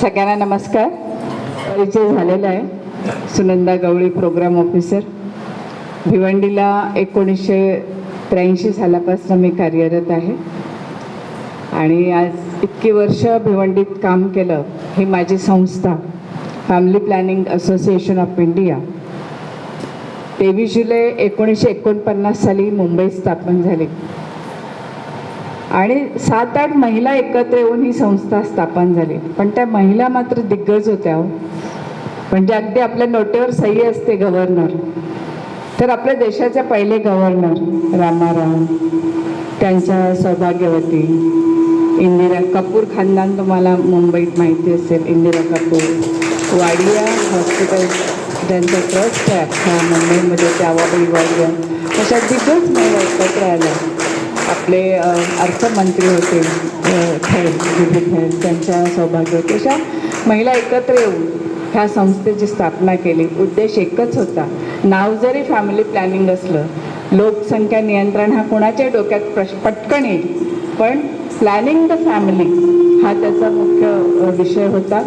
सगळ्यांना नमस्कार. परिचय झालेला आहे. Sunanda Gawali program officer. भिवंडीला एकोणीसशे त्र्याऐंशी सालापासून मी कार्यरत आहे. आणि आज इतकी वर्ष भिवंडीत काम केलं ही माझी संस्था family planning association of India. तेवीस जुलै एकोणीसशे एकोणपन्नास साली मुंबईत स्थापन झाली. आणि सात आठ महिला एकत्र येऊन ही संस्था स्थापन झाली. पण त्या महिला मात्र दिग्गज होत्या हो. म्हणजे अगदी आपल्या नोटेवर सही असते गव्हर्नर तर आपल्या देशाचे पहिले गव्हर्नर रामाराव त्यांच्या सौभाग्यवती इंदिरा कपूर खानदान तुम्हाला मुंबईत माहिती असेल. इंदिरा कपूर वाडिया हॉस्पिटल त्यांचं ट्रस्ट आहे अख्खा मुंबईमध्ये त्या वाडिया. अशा दिग्गज महिला एकत्र आल्या. आपले अर्थमंत्री होते खेळ विधी त्यांच्या सौभाग्य होते. अशा महिला एकत्र येऊन ह्या संस्थेची स्थापना केली. उद्देश एकच होता नाव जरी फॅमिली प्लॅनिंग असलं लोकसंख्या नियंत्रण हा कोणाच्या डोक्यात प्रश पटकन येईल. पण प्लॅनिंग द फॅमिली हा त्याचा मुख्य विषय होता.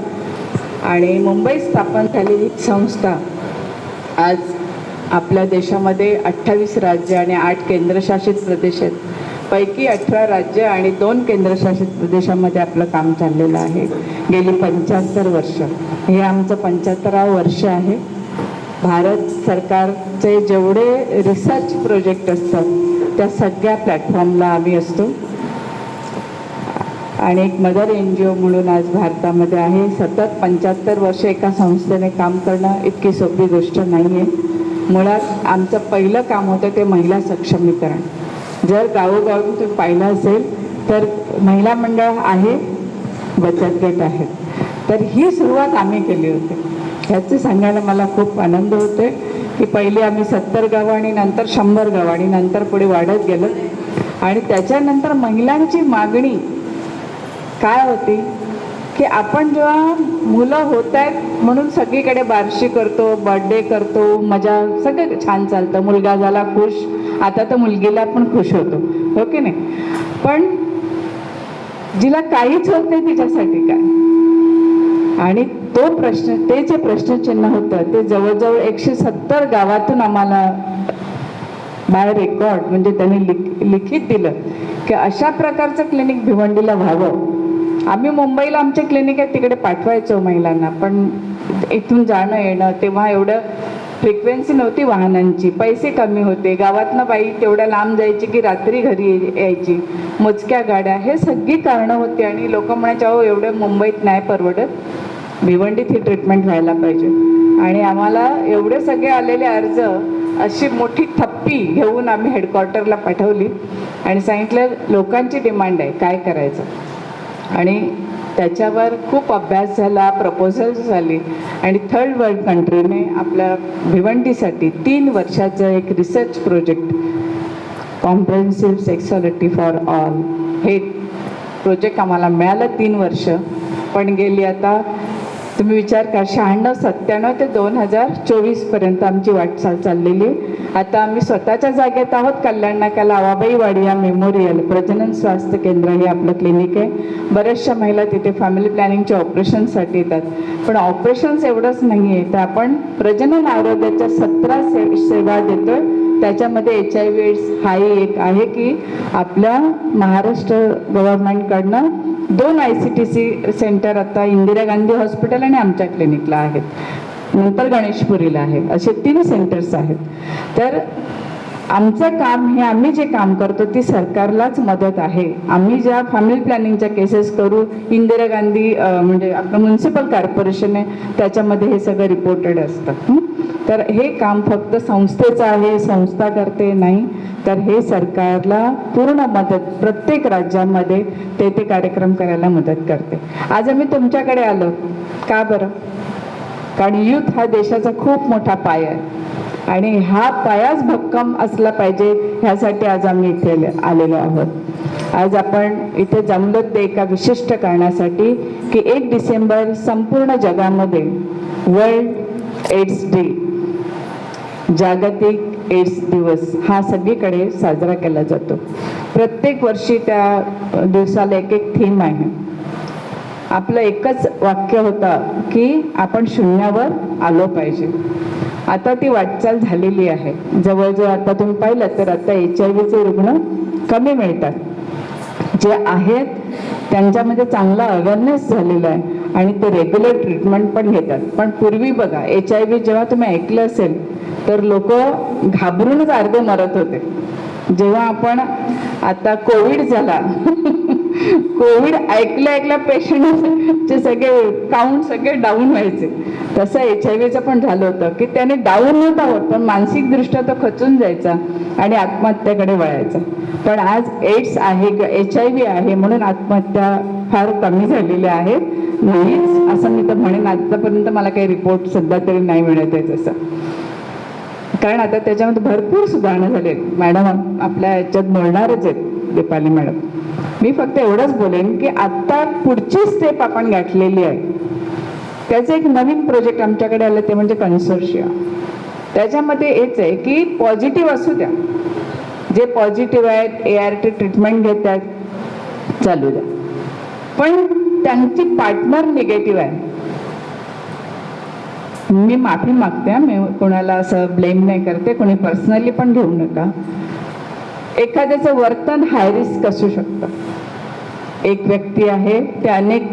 आणि मुंबईत स्थापन झालेली संस्था आज आपल्या देशामध्ये अठ्ठावीस राज्य आणि आठ केंद्रशासित प्रदेश आहेत. पैकी अठरा राज्य आणि दोन केंद्रशासित प्रदेशामध्ये आपलं काम चाललेलं आहे. गेली पंच्याहत्तर वर्ष. हे आमचं पंच्याहत्तरावं वर्ष आहे. भारत सरकारचे जेवढे रिसर्च प्रोजेक्ट असतात त्या सगळ्या प्लॅटफॉर्मला आम्ही असतो. आणि एक मदर एन जी ओ म्हणून आज भारतामध्ये आहे. सतत पंच्याहत्तर वर्ष एका संस्थेने काम करणं इतकी सोपी गोष्ट नाही आहे मुळात आमचं पहिलं काम होतं ते महिला सक्षमीकरण. जर गावोगावी तुम्ही पाहिलं असेल तर महिला मंडळ आहे बचत गट आहेत तर ही सुरुवात आम्ही केली होती. ह्याचं सांगायला मला खूप आनंद होते की पहिले आम्ही सत्तर गावं आणि नंतर शंभर गावं आणि नंतर पुढे वाढत गेलो. आणि त्याच्यानंतर महिलांची मागणी काय होती? की आपण जेव्हा मुलं होत आहेत म्हणून सगळीकडे बारशी करतो बर्थडे करतो मजा सगळं छान चालतं. मुलगा झाला खुश आता तर मुलगीला पण खुश होतो. हो की नाही? पण जिला काहीच होत नाही तिच्यासाठी काय? आणि तो प्रश्न ते जे प्रश्नचिन्ह होतं ते जवळजवळ एकशे सत्तर गावातून आम्हाला बाय रेकॉर्ड म्हणजे त्यांनी लिख लिखित दिलं की अशा प्रकारचं क्लिनिक भिवंडीला व्हावं. आम्ही मुंबईला आमचे क्लिनिक आहे तिकडे पाठवायचो महिलांना. पण इथून जाणं येणं तेव्हा एवढं फ्रिक्वेन्सी नव्हती वाहनांची. पैसे कमी होते. गावातनं बाई तेवढ्या लांब जायची की रात्री घरी यायची. मोजक्या गाड्या. हे सगळी कारणं होती आणि लोक म्हणायचे अहो एवढं मुंबईत नाही परवडत. भिवंडीत ही ट्रीटमेंट व्हायला पाहिजे. आणि आम्हाला एवढे सगळे आलेले अर्ज अशी मोठी थप्पी घेऊन आम्ही हेडक्वार्टरला पाठवली. आणि सांगितलं लोकांची डिमांड आहे. काय करायचं? आणि त्याच्यावर खूप अभ्यास झाला प्रपोजल्स झाली आणि थर्ड वर्ल्ड कंट्रीने आपल्या भिवंडीसाठी तीन वर्षाचं एक research project comprehensive sexuality for all हे प्रोजेक्ट आम्हाला मिळालं तीन वर्ष पण गेली आता तुम्ही विचार करा शहाण्णव सत्त्याण्णव ते दोन हजार चोवीसपर्यंत आमची वाटचाल चाललेली आहे. आता आम्ही स्वतःच्या जागेत आहोत. कल्याण नाक्याला आवाबाई वाडिया मेमोरियल प्रजनन स्वास्थ्य केंद्र हे आपलं क्लिनिक आहे. बऱ्याचशा महिला तिथे फॅमिली प्लॅनिंगच्या ऑपरेशनसाठी येतात. पण ऑपरेशन्स एवढंच नाही आहे तर आपण प्रजनन आरोग्याच्या सतरा से सेवा देतोय. त्याच्यामध्ये एच आय व्ही एड्स हाही एक आहे की आपल्या महाराष्ट्र गव्हर्नमेंटकडनं दोन I C T C centre आता इंदिरा गांधी हॉस्पिटल आणि आमच्या क्लिनिकला आहेत. नंतर गणेशपुरीला आहे. असे तीन सेंटर्स आहेत. तर आमचं काम हे आम्ही जे काम करतो ती सरकारलाच मदत आहे. आम्ही ज्या फॅमिली प्लॅनिंगच्या केसेस करू इंदिरा गांधी म्हणजे आपलं म्युन्सिपल कॉर्पोरेशन आहे त्याच्यामध्ये हे सगळं रिपोर्टेड असतं. तर हे काम फक्त संस्थेचं आहे संस्था करते नाही. तर हे सरकारला पूर्ण मदत प्रत्येक राज्यामध्ये ते ते कार्यक्रम करायला मदत करते. आज आम्ही तुमच्याकडे आलो. का बरं? कारण युथ हा देशाचा खूप मोठा पाया आहे. आणि हा पायाच भक्कम असला पाहिजे ह्यासाठी आज आम्ही इथे आलेलो आहोत. आज आपण इथे जमलो ते एका विशिष्ट कारणासाठी की एक डिसेंबर संपूर्ण जगामध्ये वर्ल्ड एड्स डे जागतिक एड्स दिवस हा सगळीकडे साजरा केला जातो. प्रत्येक वर्षी त्या दिवसाला एक एक थीम आहे. आपलं एकच वाक्य होतं की आपण शून्यावर आलो पाहिजे. आता ती वाटचाल झालेली आहे. जवळजवळ आता तुम्ही पाहिलं तर आता एच आय व्हीचे रुग्ण कमी मिळतात. जे आहेत त्यांच्यामध्ये चांगला अवेअरनेस झालेला आहे आणि ते रेग्युलर ट्रीटमेंट पण घेतात. पण पूर्वी बघा एच आय व्ही जेव्हा तुम्ही ऐकलं असेल तर लोक घाबरूनच अर्धे मरत होते. जेव्हा आपण आता कोविड झाला कोविड ऐकल्या ऐकल्या पेशंटचे सगळे काउंट सगळे डाऊन व्हायचे. तसं एच आय व्हीचं पण झालं होतं की त्याने डाऊन नव्हता होत पण मानसिकदृष्ट्या तो खचून जायचा आणि आत्महत्येकडे वळायचा. पण आज एड्स आहे किंवा एच आय व्ही आहे म्हणून आत्महत्या फार कमी झालेल्या आहेत नाहीच असं मी तर म्हणेन आतापर्यंत मला काही रिपोर्ट सध्या तरी नाही मिळत आहे तसं. कारण आता त्याच्यामध्ये भरपूर सुधारणा झाली आहेत मॅडम आपल्या याच्यात बोलणारच आहेत दीपाली मॅडम. मी फक्त एवढंच बोलेन की आत्ता पुढची स्टेप आपण गाठलेली आहे. त्याचं एक नवीन प्रोजेक्ट आमच्याकडे आलं ते म्हणजे कन्सोर्शिया त्याच्यामध्ये हेच आहे की पॉझिटिव्ह असू द्या. जे पॉझिटिव्ह आहेत ए आर टी ट्रीटमेंट घेत आहेत चालू द्या. पण त्यांची पार्टनर निगेटिव्ह आहे. मी माफी मागते मी कोणाला असं ब्लेम नाही करते कोणी पर्सनली पण घेऊ नका. एखाद्याचं वर्तन हाय रिस्क असू शकतं. एक व्यक्ती आहे ते अनेक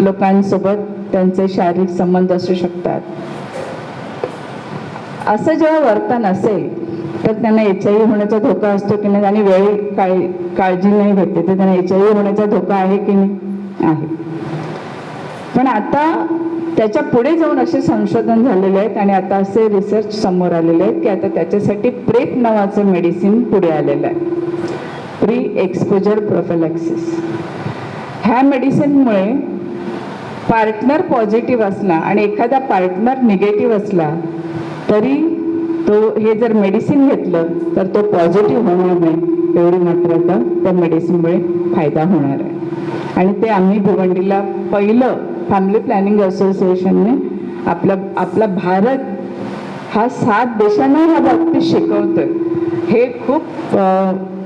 लोकांसोबत त्यांचे शारीरिक संबंध असू शकतात. असं जेव्हा वर्तन असेल तर त्यांना एच आय व्ही होण्याचा धोका असतो की नाही आणि वेळी काळी काळजी नाही घेतली तर त्यांना एच आय व्ही होण्याचा धोका आहे की नाही? आहे. पण आता त्याच्या पुढे जाऊन असे संशोधन झालेले आहेत आणि आता असे रिसर्च समोर आलेले आहेत की आता त्याच्यासाठी प्रेप नावाचं मेडिसिन पुढे आलेलं आहे. प्री एक्सपोजर प्रोफेलॅक्सिस ह्या मेडिसिनमुळे पार्टनर पॉझिटिव्ह असला आणि एखादा पार्टनर निगेटिव्ह असला तरी तो हे जर मेडिसिन घेतलं तर तो पॉझिटिव्ह होणार नाही. एवढी मात्र आता त्या मेडिसिनमुळे फायदा होणार आहे. आणि ते आम्ही भिवंडीला पहिलं फॅमिली प्लॅनिंग असोसिएशनने आपला आपला भारत हा सात देशांना ह्या बाबतीत शिकवतोय. हे खूप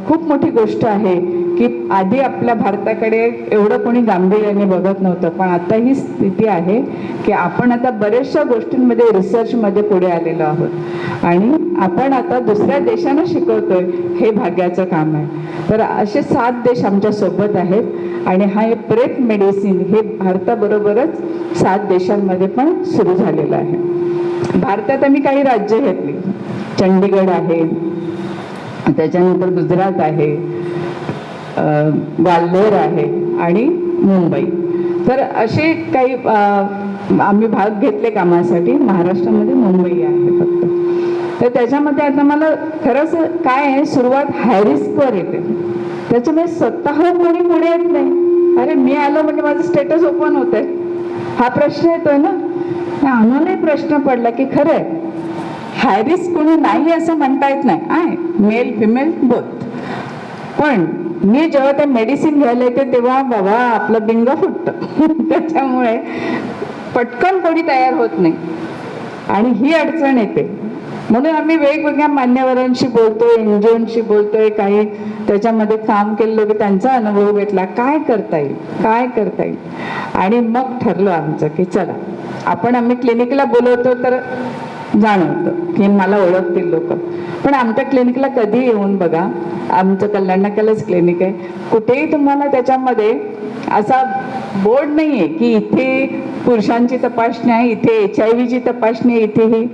खूप मोठी गोष्ट आहे. की आधी आपल्या भारताकडे एवढं कोणी गांभीर्याने बघत नव्हतं पण आता ही स्थिती आहे की आपण आता बऱ्याचशा गोष्टींमध्ये रिसर्चमध्ये पुढे आलेलो आहोत. आणि आपण आता दुसऱ्या देशांना शिकवतोय हे भाग्याचं काम आहे. तर असे सात देश आमच्यासोबत आहेत आणि हा हे प्रेप मेडिसिन हे भारताबरोबरच सात देशांमध्ये पण सुरू झालेलं आहे. भारतात आम्ही काही राज्य घेतली. चंडीगड आहे त्याच्यानंतर गुजरात आहे ग्वाल्हेर आहे आणि मुंबई. तर असे काही आम्ही भाग घेतले कामासाठी. महाराष्ट्रामध्ये मुंबई आहे फक्त. तर त्याच्यामध्ये आता मला खरंच काय आहे सुरुवात हॅरिसवर येते. त्याच्यामुळे स्वतः कोणी पुढे येत नाही. अरे मी आलो म्हणजे माझं स्टेटस ओपन होत आहे हा प्रश्न येतोय ना? आम्हालाही प्रश्न पडला की खरं आहे हाय कोणी नाही असं म्हणता येत नाही. आहे मेल फिमेल बोथ पण मी जेव्हा ते मेडिसिन घ्यायला येते तेव्हा बाबा आपलं बिंग फुटतं. त्याच्यामुळे पटकन कोणी तयार होत नाही. आणि ही अडचण येते. म्हणून आम्ही वेगवेगळ्या मान्यवरांशी बोलतोय एनजीओशी बोलतोय काही त्याच्यामध्ये काम केलेलं की त्यांचा अनुभव घेतला. काय करता येईल? काय करता येईल? आणि मग ठरलं आमचं की चला आपण आम्ही क्लिनिकला बोलवतो तर जाणवतं. की मला ओळखतील लोक. पण आमच्या क्लिनिकला कधी येऊन बघा आमचं कल्याण नाक्यालाच क्लिनिक आहे. कुठेही तुम्हाला त्याच्यामध्ये असा बोर्ड नाही आहे की इथे पुरुषांची तपासणी आहे इथे एच आय व्हीची तपासणी आहे इथे ही.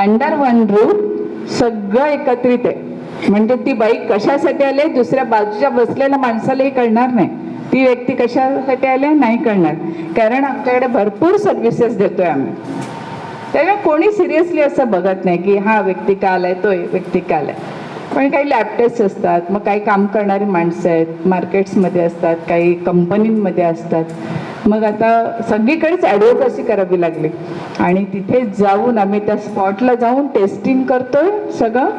अंडर वन रूफ सगळं एकत्रित आहे. म्हणजे ती बाई कशासाठी आले दुसऱ्या बाजूच्या बसलेल्या माणसालाही कळणार नाही. ती व्यक्ती कशासाठी आले नाही कळणार. कारण आमच्याकडे भरपूर सर्व्हिसेस देतोय आम्ही. त्यामुळे कोणी सिरियसली असं बघत नाही की हा व्यक्ती काल आहे तो व्यक्ती काल आहे पण काही लॅब टेस्ट असतात मग काही काम करणारी माणसं आहेत मार्केट्समध्ये असतात काही कंपनींमध्ये असतात. मग आता सगळीकडेच ॲडव्होकसी करावी लागली. आणि तिथे जाऊन आम्ही त्या स्पॉटला जाऊन टेस्टिंग करतोय सगळं.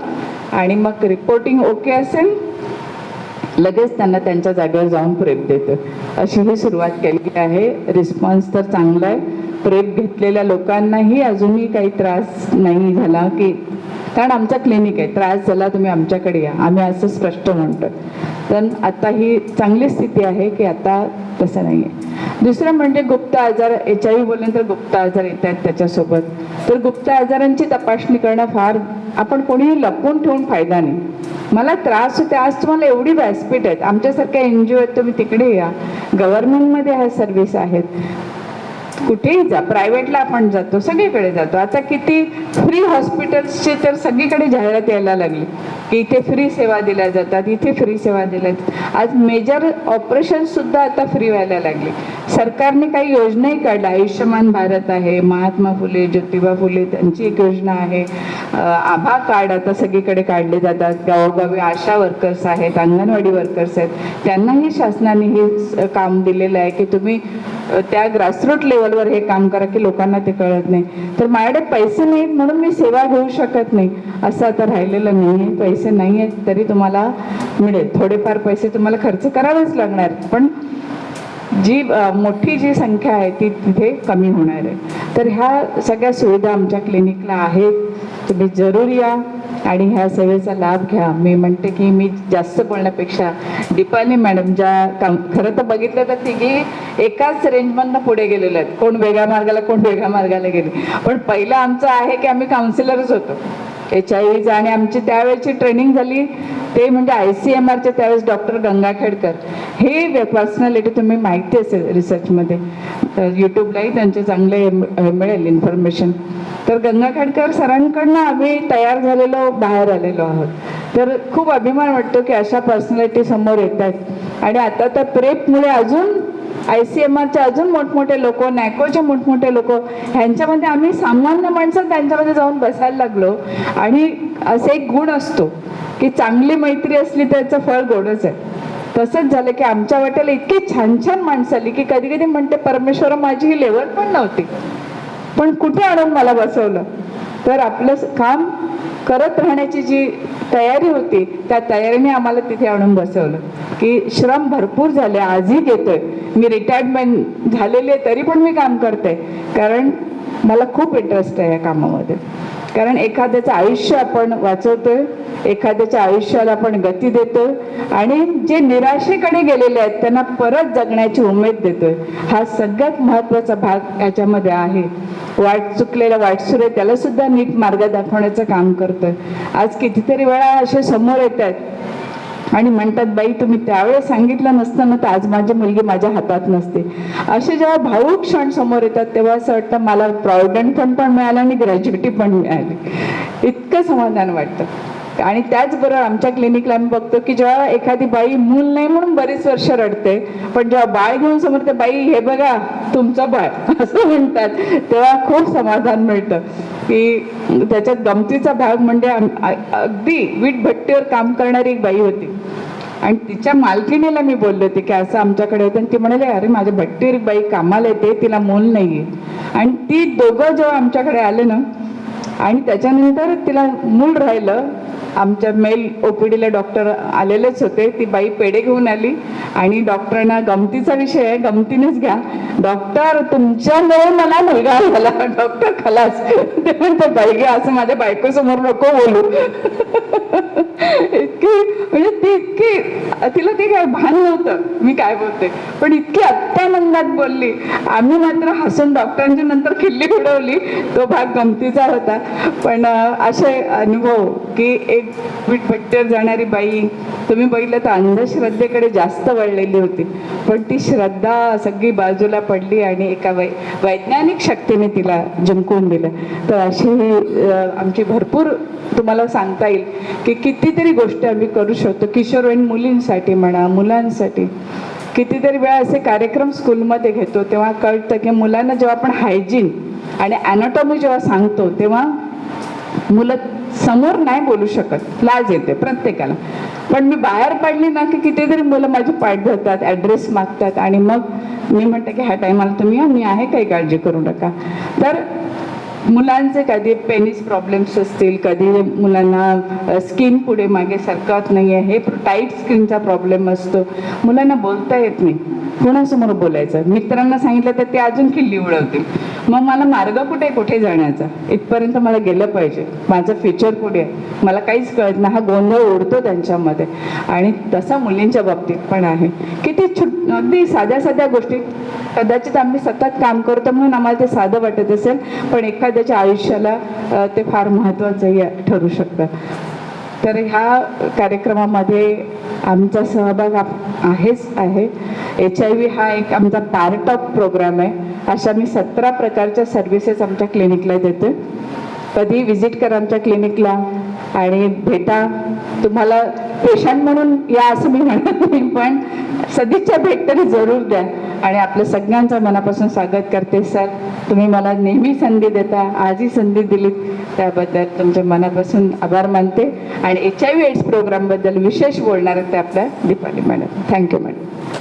आणि मग रिपोर्टिंग ओके असेल लगेच त्यांना त्यांच्या जागेवर जाऊन प्रेप देतं. अशी ही सुरुवात केलेली आहे. रिस्पॉन्स तर चांगला आहे. प्रेप घेतलेल्या लोकांनाही अजूनही काही त्रास नाही झाला की कारण आमचा क्लिनिक आहे. त्रास झाला तुम्ही आमच्याकडे या. आम्ही असं स्पष्ट म्हणतो. तर आता ही चांगली स्थिती आहे की आता तसं नाही आहे दुसरं म्हणजे गुप्त आजार एच आय व्ही बोलल्यानंतर गुप्त आजार येत आहेत त्याच्यासोबत. तर गुप्त आजारांची तपासणी करणं फार आपण कोणीही लपवून ठेवून फायदा नाही. मला त्रास होते आज तुम्हाला एवढी व्यासपीठ आहेत. आमच्यासारख्या एन जी ओ आहेत तुम्ही तिकडे या. गव्हर्नमेंटमध्ये ह्या सर्व्हिस आहेत. कुठेही जा प्रायव्हेटला आपण जातो सगळीकडे जातो. आता किती फ्री हॉस्पिटल्सचे तर सगळीकडे जाहिरात यायला लागली. की इथे फ्री सेवा दिल्या जातात इथे फ्री सेवा दिल्या जातात. आज मेजर ऑपरेशन सुद्धा आता फ्री व्हायला लागले. सरकारने काही योजनाही काढल्या. आयुष्यमान भारत आहे महात्मा फुले ज्योतिबा फुले त्यांची एक योजना आहे. आभा कार्ड आता सगळीकडे काढले जातात. गावोगावी आशा वर्कर्स आहेत अंगणवाडी वर्कर्स आहेत. त्यांनाही शासनाने हे काम दिलेलं आहे की तुम्ही त्या ग्रासरूट लेवलवर हे काम करा की लोकांना ते कळत नाही. तर माझ्याकडे पैसे नाहीत म्हणून मी सेवा घेऊ शकत नाही. असं आता राहिलेलं नाही आहे पैसे नाही आहेत तरी तुम्हाला मिळेल. थोडेफार पैसे तुम्हाला खर्च करावेच लागणार. पण जी मोठी जी संख्या आहे ती तिथे कमी होणार आहे. तर ह्या सगळ्या सुविधा आमच्या क्लिनिकला आहेत. तुम्ही जरूर या आणि ह्या सेवेचा लाभ घ्या. मी म्हणते की मी जास्त बोलण्यापेक्षा दीपाली मॅडम ज्या काम खरं तर बघितलं तर तिघी एकाच रेंजमधनं पुढे गेलेल्या आहेत. कोण वेगळ्या मार्गाला कोण वेगळ्या मार्गाला गेले. पण पहिलं आमचं आहे की आम्ही काउन्सिलरच होतो. एच आय व्हीचं आणि आमची त्यावेळेची ट्रेनिंग झाली. ते म्हणजे आय सी एम आरचे त्यावेळेस डॉक्टर गंगा खेडकर हे पर्सनॅलिटी तुम्ही माहिती असेल रिसर्चमध्ये यूट्यूबलाही त्यांचे चांगले हे मिळेल इन्फॉर्मेशन तर गंगा खेडकर सरांकडनं आम्ही तयार झालेलो बाहेर आलेलो आहोत. तर खूप अभिमान वाटतो की अशा पर्सनॅलिटी समोर येत आहेत आणि आता तर प्रेपमुळे अजून आय सी एम आरचे अजून मोठमोठे लोक नॅकोचे मोठमोठे लोक ह्यांच्यामध्ये आम्ही सामान्य माणसं त्यांच्यामध्ये जाऊन बसायला लागलो. आणि असे एक गुण असतो की चांगली मैत्री असली तर त्याचं फळ गोडच आहे. तसंच झालं की आमच्या वाट्याला इतकी छान छान माणसं आली की कधी कधी म्हणते परमेश्वर माझी ही लेवल पण नव्हती. पण कुठे आणून मला बसवलं? तर आपलं काम करत राहण्याची जी तयारी होती त्या तयारीने आम्हाला तिथे आणून बसवलं. की श्रम भरपूर झाले आजही घेतोय मी रिटायरमेंट झालेली आहे तरी पण मी काम करते. कारण मला खूप इंटरेस्ट आहे या कामामध्ये. कारण एखाद्याचं आयुष्य आपण वाचवतोय एखाद्याच्या आयुष्याला आपण गती देतोय आणि जे निराशेकडे गेलेले आहेत त्यांना परत जगण्याची उमेद देतोय. हा सगळ्यात महत्त्वाचा भाग याच्यामध्ये आहे. वाट चुकलेला वाटसुरे त्याला सुद्धा नीट मार्ग दाखवण्याचं काम करतोय. आज कितीतरी वेळा असे समोर येत आहेत आणि म्हणतात बाई तुम्ही त्यावेळेस सांगितलं नसतं ना तर आज माझी मुलगी माझ्या हातात नसते. असे जेव्हा भाऊ क्षण समोर येतात तेव्हा असं वाटतं मला प्रॉव्हिडंट फंड पण मिळाला आणि ग्रॅज्युटी पण मिळाली. इतकं समाधान वाटतं. आणि त्याचबरोबर आमच्या क्लिनिकला आम्ही बघतो की जेव्हा एखादी बाई मूल नाही म्हणून बरीच वर्ष रडते पण जेव्हा बाळ घेऊन समोर ते बाई हे बघा तुमचं बाळ. असं म्हणतात. तेव्हा खूप समाधान मिळतं. की त्याच्यात गमतीचा भाग म्हणजे अगदी वीट भट्टीवर काम करणारी एक बाई होती. आणि तिच्या मालकिनीला मी बोलले होते की असं आमच्याकडे होतं. आणि ती म्हणाले अरे माझ्या भट्टीवर एक बाई कामाला येते तिला मूल नाही आहे आणि ती दोघं जेव्हा आमच्याकडे आले ना आणि त्याच्यानंतर तिला मूल राहिलं आमच्या मेल ओपीडीला डॉक्टर आलेलेच होते. ती बाई पेढे घेऊन आली. आणि डॉक्टरांना गमतीचा विषय आहे. गमतीनेच घ्या. डॉक्टर तुमच्यामुळे मला मुलगा झाला. डॉक्टर खलास. ते म्हणतात बाई घ्या असं माझ्या बायकोसमोर नको बोलू. इतकी म्हणजे ती इतकी तिला ते काय भान नव्हतं. मी काय बोलते? पण इतकी अत्यानंदात बोलली. आम्ही मात्र हसून डॉक्टरांच्या नंतर खिल्ली उडवली तो भाग गमतीचा होता. पण असे अनुभव की एक विटभट्टीवर जाणारी बाई तुम्ही बघितलं तर अंधश्रद्धेकडे जास्त वळलेली होती. पण ती श्रद्धा सगळी बाजूला पडली आणि एका वै वैज्ञानिक शक्तीने तिला जिंकून दिलं. तर अशी ही आमची भरपूर तुम्हाला सांगता येईल की कितीतरी गोष्टी आम्ही करू शकतो. किशोरवयीन मुलींसाठी म्हणा मुलांसाठी. कितीतरी वेळा असे कार्यक्रम स्कूलमध्ये घेतो तेव्हा कळतं की मुलांना जेव्हा आपण हायजीन आणि ॲनाटॉमी जेव्हा सांगतो तेव्हा मुलं समोर नाही बोलू शकत. लाज येते प्रत्येकाला. पण मी बाहेर पडली ना की कितीतरी मुलं माझी पाठ धरतात ॲड्रेस मागतात आणि मग मी म्हणते की ह्या टायमाला तुम्ही मी आहे काही काळजी करू नका. तर मुलांचे कधी पेनिस प्रॉब्लेम्स असतील कधी मुलांना स्किन पुढे मागे सरकत नाही आहे हे टाईट स्किनचा प्रॉब्लेम असतो. मुलांना बोलता येत नाही. कोणासमोर बोलायचं? मित्रांना सांगितलं तर ते अजून खिल्ली उडवतील. मग मला मार्ग कुठे कुठे जाण्याचा? इथपर्यंत मला गेलं पाहिजे. माझं फ्युचर कुठे? आहे मला काहीच कळत नाही. हा गोंधळ उडतो त्यांच्यामध्ये. आणि तसा मुलींच्या बाबतीत पण आहे. किती छुट अगदी साध्या साध्या गोष्टी. कदाचित आम्ही सतत काम करतो म्हणून आम्हाला ते साधं वाटत असेल पण एखाद्याच्या आयुष्याला ते फार महत्त्वाचंही ठरू शकतं. तर ह्या कार्यक्रमामध्ये आमचा सहभाग आप- आहेच आहे. एच आय व्ही हा एक आमचा पार्ट ऑफ प्रोग्राम आहे. अशा मी सतरा प्रकारच्या सर्व्हिसेस आमच्या क्लिनिकला देते. कधी विजिट करा आमच्या क्लिनिकला आणि भेटा. तुम्हाला पेशंट म्हणून या असं मी म्हणत नाही पण सदिच्छा भेट तरी जरूर द्या. आणि आपलं सगळ्यांचं मनापासून स्वागत करते सर. तुम्ही मला नेहमी संधी देता आजही संधी दिलीत. त्याबद्दल तुमच्या मनापासून आभार मानते. आणि एच आय व्ही एड्स प्रोग्रामबद्दल विशेष बोलणार आहेत ते आपल्या दीपाली मॅडम थँक्यू मॅडम